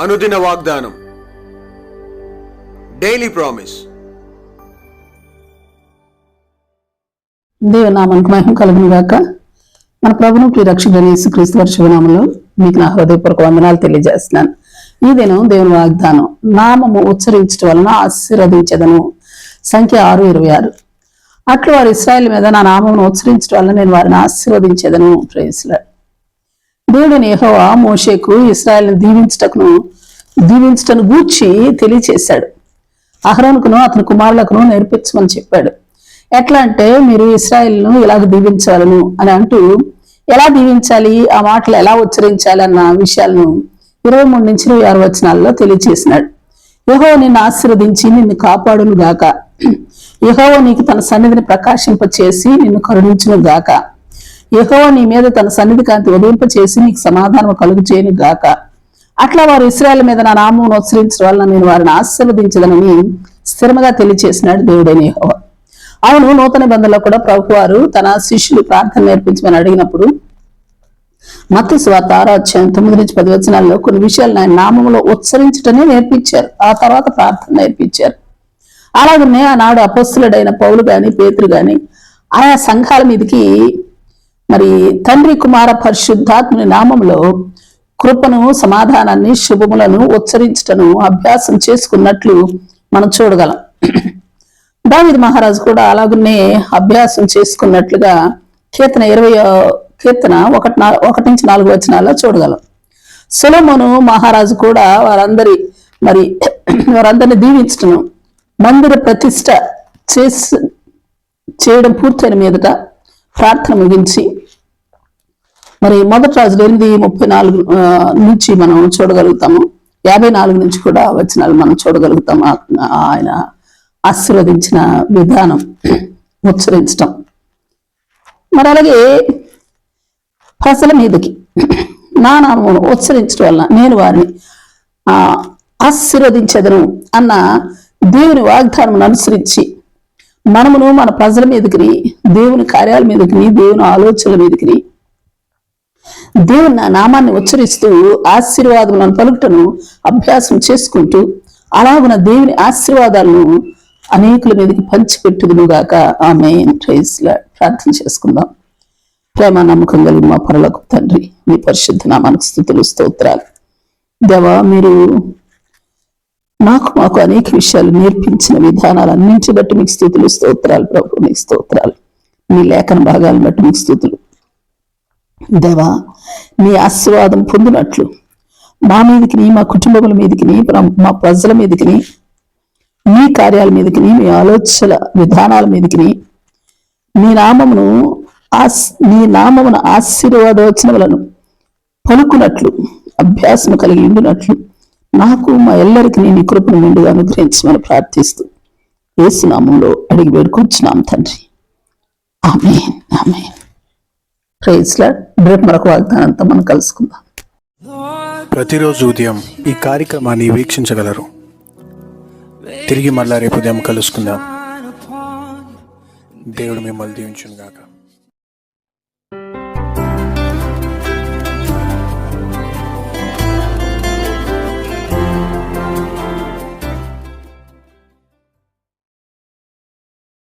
అనుదిన వాగ్దానం. Daily promise దేవనామానికి మహిమ కలుగును గాక. మన ప్రభును ప్రియ రక్షకుడైన యేసుక్రీస్తు వారి మీకు నా హృదయపూర్వక వందనాలు తెలియజేస్తున్నాను. ఈ దినం దేవుని వాగ్దానం నామము ఉచ్చరించడం వలన ఆశీర్వదించదను. సంఖ్య ఆరు ఇరవై ఆరు. అట్లు వారు ఇస్రాయల్ మీద నా నామమును ఉచ్చరించడం వలన నేను వారిని ఆశీర్వదించేదను. ప్రేయస్లాడు దేవుడిని యెహోవా మోషేకు ఇస్రాయల్ని దీవించటకును దీవించటను గూర్చి తెలియచేశాడు. అహరోన్కును అతని కుమారులకును నేర్పించమని చెప్పాడు. ఎట్లా అంటే మీరు ఇస్రాయిల్ను ఇలాగ దీవించాలను అని అంటూ ఎలా దీవించాలి ఆ మాటలు ఎలా ఉచ్చరించాలి అన్న విషయాలను ఇరవై మూడు నుంచి ఇరవై ఆరు వచనాల్లో తెలియచేసినాడు. యహో నిన్ను ఆశీర్వదించి నిన్ను కాపాడును గాక యహో నీకు తన సన్నిధిని ప్రకాశింపచేసి నిన్ను కరుణించును గాక యహోవా నీ మీద తన సన్నిధి కాంతి ఉదయింపచేసి నీకు సమాధానం కలుగు చేయను గాక. అట్లా వారు ఇస్రాయల్ మీద నా నామం ఉచ్చరించడం వలన నేను వారిని ఆశీర్వదించదనని స్థిరముగా తెలియచేసినాడు దేవుడైన యహోవా. అవును నూతన బంధంలో కూడా ప్రభు వారు తన శిష్యులు ప్రార్థన నేర్పించమని అడిగినప్పుడు మత్తు స్వాత ఆరో అధ్యాయం తొమ్మిది నుంచి పది వచనాల్లో కొన్ని విషయాలు ఆయన నామంలో ఉచ్చరించటనే నేర్పించారు. ఆ తర్వాత ప్రార్థన నేర్పించారు. అలాగనే ఆనాడు అపస్తులుడైన పౌలు గాని పేతురు గాని ఆయా సంఘాల మీదకి మరి తండ్రి కుమార పరిశుద్ధాత్మని నామంలో కృపను సమాధానాన్ని శుభములను ఉచ్చరించటను అభ్యాసం చేసుకున్నట్లు మనం చూడగలం. దావిది మహారాజు కూడా అలాగనే అభ్యాసం చేసుకున్నట్లుగా కీర్తన ఇరవై కీర్తన ఒకటి ఒకటి నుంచి నాలుగు వచనాల్లో చూడగలం. సొలొమోను మహారాజు కూడా వారందరి మరి వారందరిని దీవించటను మందిర ప్రతిష్ట చేసి చేయడం పూర్తయిన మీదట ప్రార్థన ముగించి మరి మొదటి రాజులు ఎనిమిది ముప్పై నాలుగు నుంచి మనం చూడగలుగుతాము. యాభై నాలుగు నుంచి కూడా వచనాలు మనం చూడగలుగుతాం ఆయన ఆశీర్వదించిన విధానం ఉచ్చరించటం. మరి అలాగే ప్రజల మీదకి నా నామమును ఉచ్చరించడం వల్ల నేను వారిని ఆ ఆశీర్వదించదను అన్న దేవుని వాగ్దానం అనుసరించి మనమును మన ప్రజల మీదకి దేవుని కార్యాల మీదకి దేవుని ఆలోచనల మీదకి దేవుని నా నామాన్ని ఉచ్చరిస్తూ ఆశీర్వాదములను పలుకుటను అభ్యాసం చేసుకుంటూ అలాగున దేవుని ఆశీర్వాదాలను అనేకుల మీదకి పంచిపెట్టుదునుగాక. ఆమె ప్రార్థన చేసుకుందాం. ప్రేమ నమ్మకం కలిగి మా పరలకు తండ్రి మీ పరిశుద్ధ నామానికి స్థుతులు స్తోత్రాలు. దేవా మీరు నాకు మాకు అనేక విషయాలు నేర్పించిన విధానాలు అన్నింటి బట్టి మీకు స్థుతులు స్తోత్రాలు ప్రభు మీకు స్తోత్రాలు. మీ లేఖన భాగాలను బట్టి మీకు స్థుతులు. దేవా మీ ఆశీర్వాదం పొందినట్లు మా మీదకి మా కుటుంబముల మీదకి మా ప్రజల మీదకి మీ కార్యాల మీదకి మీ ఆలోచన విధానాల మీదకి మీ నామమును ఆస్ నీ నామమున ఆశీర్వాదవచనములను పలుకున్నట్లు అభ్యాసం కలిగి ఉండినట్లు నాకు మా ఎల్లరికి నేను కృపను నిండుగా అనుగ్రహించమని ప్రార్థిస్తూ ఏసునామంలో అడిగి వేడుకొచ్చున్నాం తండ్రి. ఆమె ఆమె ప్రైజ్లా రేపు మరొక వాగ్దానంతో మనం కలుసుకుందాం. ప్రతిరోజు ఉదయం ఈ కార్యక్రమాన్ని వీక్షించగలరు. తిరిగి మళ్ళా రేపు ఉదయం కలుసుకుందాం. దేవుడు మిమ్మల్ని దీవించును గాక